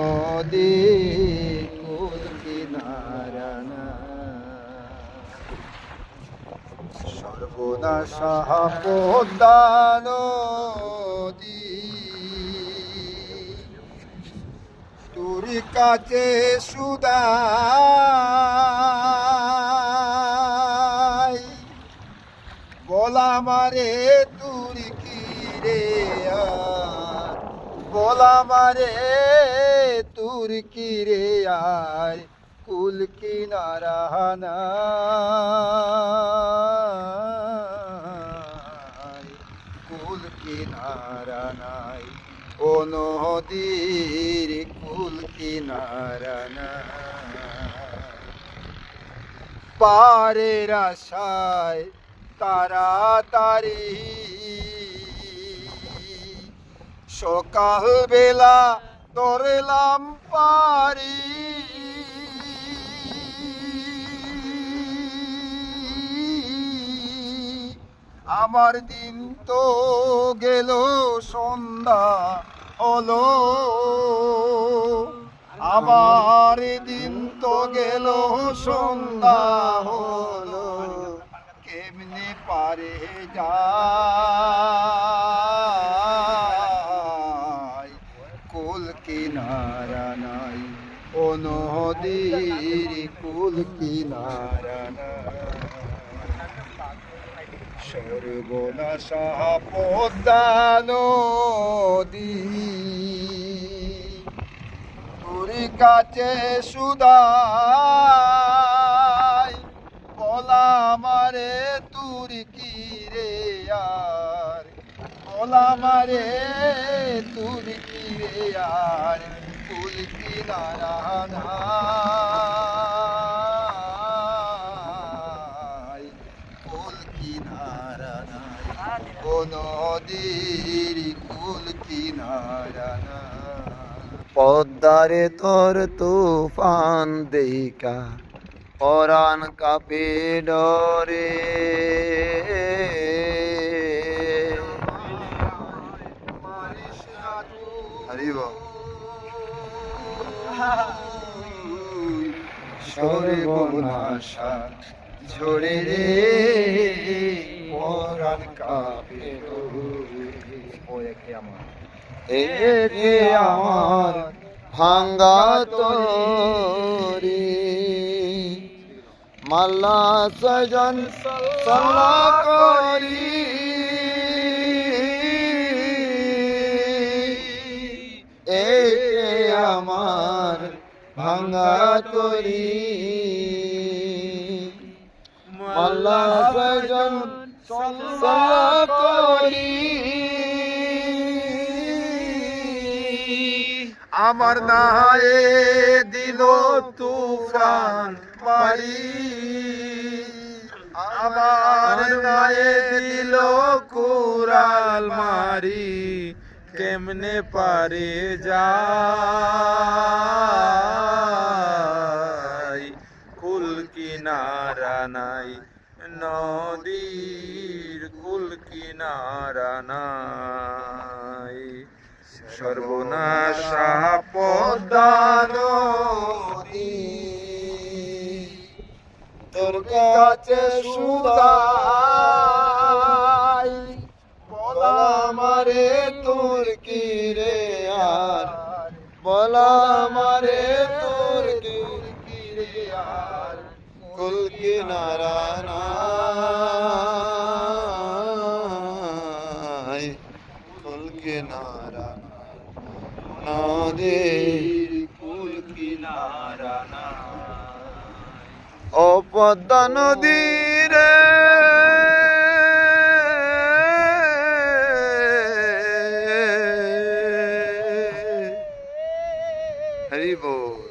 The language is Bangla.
নদী কুল কিনারানা সর্বনাশা পদ্মান তোর কাছে সুদা। বলা মারে তুর কি রে? বলা মারে তুর কি রে আর কুল নাই কুল কিনারা নাই। ও নদীর কুল কিনারা পারের সকাল বেলা ধরলাম পারি। আমার দিন তো গেল, সন্ধ্যা হলো। আমার দিন তো গেল, সন্ধ্যা হলো। কেমনে পারে যায়? কুল কিনারা নাই। ও নদীর কুল কিনারা সর্বনাশা পদ্মা নদী তোর কাছে সুদাই, বলা মারে বলা মারে তুর আর কুল কিনারা নাই কুল কিনারা নাই নদীর কুল কিনারা পদ্মারে তোর তুফান দেখা পরাণ কাপে ডরে। সর্বনাশা ঝরে রে পরাণ কাপে ডরে একে আমার? ভাঙ্গা তোরি। মাল্লা সজন সল্লা করি। ভাঙ্গা তোরি। মাল্লা সল্লা করি। আমার নায়ে দিল তুফান মারি আমার নায়ে দিল কুরাল মারি। কেমনে পারে যাই কুল কিনারা নাই, নদীর কুল কিনারা নাই। সর্বনাশা পদ্মা নদী, তোর কাছে সুদাই বলা মারে তোর কি কি রে আর? কুল কিনারা নাই কুল কিনারা নদীর কুল কিনারা ও পদ্মা নদীরে Evil.